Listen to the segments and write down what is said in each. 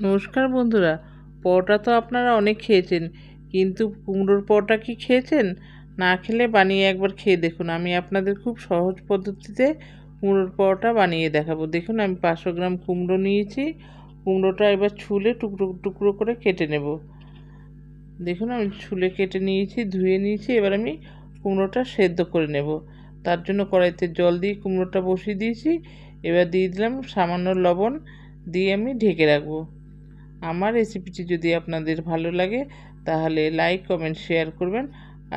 নমস্কার বন্ধুরা, পরোটা তো আপনারা অনেক খেয়েছেন, কিন্তু কুমড়োর পরোটা কি খেয়েছেন? না খেলে বানিয়ে একবার খেয়ে দেখুন, আমি আপনাদের খুব সহজ পদ্ধতিতে কুমড়োর পরোটা বানিয়ে দেখাবো। দেখুন, আমি পাঁচশো গ্রাম কুমড়ো নিয়েছি, কুমড়োটা এবার ছুলে টুকরো টুকরো করে কেটে নেব। দেখুন, আমি ছুলে কেটে নিয়েছি, ধুয়ে নিয়েছি, এবার আমি কুমড়োটা সেদ্ধ করে নেব। তার জন্য কড়াইতে জল দিয়ে কুমড়োটা বসিয়ে দিয়েছি, এবার দিয়ে দিলাম সামান্য লবণ, দিয়ে আমি ঢেকে রাখব। আমার রেসিপিটি যদি আপনাদের ভালো লাগে, তাহলে লাইক কমেন্ট শেয়ার করবেন।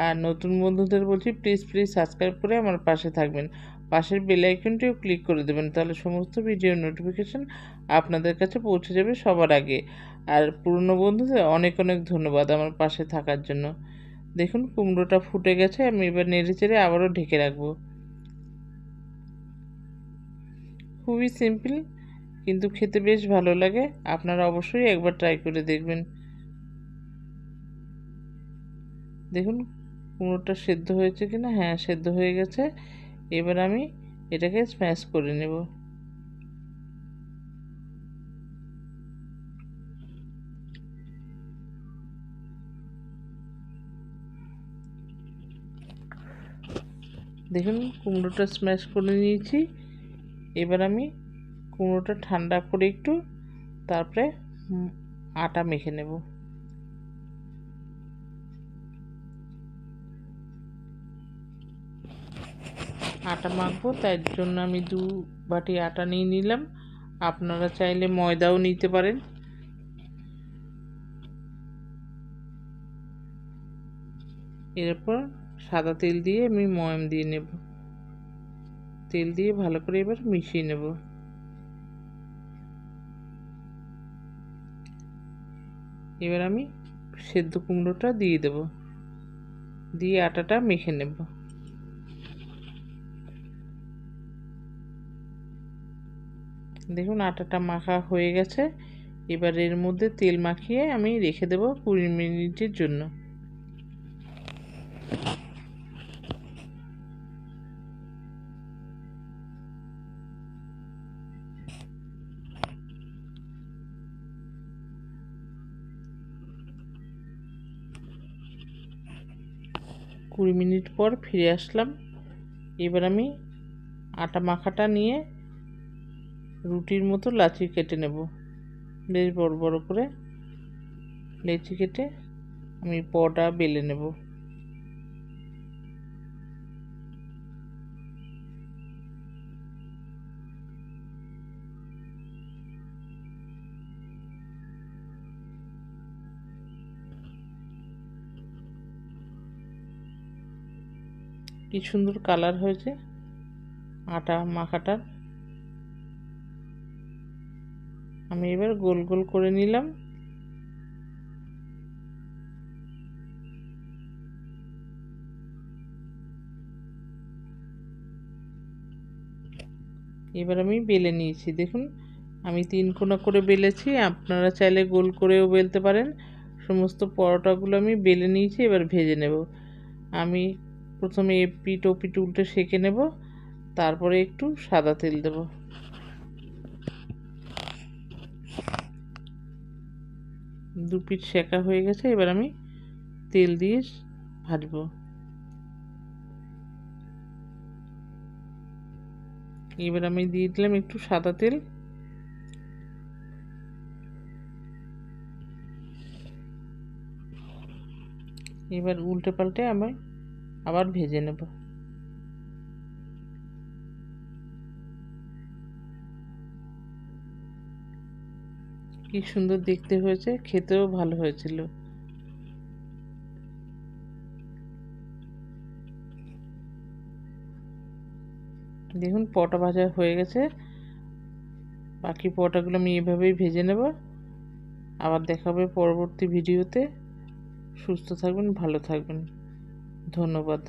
আর নতুন বন্ধুদের বলছি প্লিজ প্লিজ সাবস্ক্রাইব করে আমার পাশে থাকবেন। পাশের বেল আইকনটিও ক্লিক করে দেবেন, তাহলে সমস্ত ভিডিওর নোটিফিকেশান আপনাদের কাছে পৌঁছে যাবে সবার আগে। আর পুরনো বন্ধুদের অনেক অনেক ধন্যবাদ আমার পাশে থাকার জন্য। দেখুন, কুমড়োটা ফুটে গেছে, আমি এবার নেড়ে চেড়ে আবারও ঢেকে রাখব। খুবই সিম্পল কিন্তু খেতে বেশ ভালো লাগে। আপনারা অবশ্যই একবার ট্রাই করে দেখবেন। দেখুন, কুমড়োটা সেদ্ধ হয়েছে কি না হ্যাঁ সেদ্ধ হয়ে গেছে। এবার আমি এটাকে স্ম্যাশ করে নেব। দেখুন, কুমড়োটা স্ম্যাশ করে নিয়েছি। এবার আমি কুমড়োটা ঠান্ডা করে একটু, তারপরে আটা মেখে নেব। আটা মাখবো, তাই জন্য আমি দু বাটি আটা নিয়ে নিলাম। আপনারা চাইলে ময়দাও নিতে পারেন। এরপর সাদা তেল দিয়ে আমি ময়াম দিয়ে নেব। তেল দিয়ে ভালো করে এবার মিশিয়ে নেব। এবার আমি সেদ্ধ কুমড়োটা দিয়ে দেব। দিয়ে আটাটা মেখে নেব। দেখুন আটাটা মাখা হয়ে গেছে। এবার এর মধ্যে তেল মাখিয়ে আমি রেখে দেব কুড়ি মিনিটের জন্য। কুড়ি মিনিট পর ফিরে আসলাম। এবার আমি আটা মাখাটা নিয়ে রুটির মতো লাচি কেটে নেব। বেশ বড় বড় করে লেচি কেটে আমি পটা বেলে নেব। কি সুন্দর কালার হয়েছে? আটা মাখাটার আমি এবার গোল গোল করে নিলাম। এবার আমি বেলে নিয়েছি। দেখুন, আমি তিন কোনা করে বেলেছি। আপনারা চাইলে গোল করেও বেলতে পারেন। সমস্ত পরোটাগুলো আমি বেলে নিয়েছি, এবার ভেজে নেব। আমি প্রথমে এপিট ওপিট উল্টে সেঁকে নেব, তারপরে একটু সাদা তেল দেব। দু পিঠ সেঁকা হয়ে গেছে, এবার আমি তেল দিয়ে ভাজবো। এবার আমি দিয়ে দিলাম একটু সাদা তেল। এবার উল্টে পাল্টে আমি আবার ভেজে নেব। কি সুন্দর দেখতে হয়েছে, খেতেও ভালো হয়েছিল। দেখুন, পটা ভাজা হয়ে গেছে। বাকি পটাগুলো আমি এভাবেই ভেজে নেব। আবার দেখাবে পরবর্তী ভিডিওতে। সুস্থ থাকবেন ভালো থাকবেন ধন্যবাদ।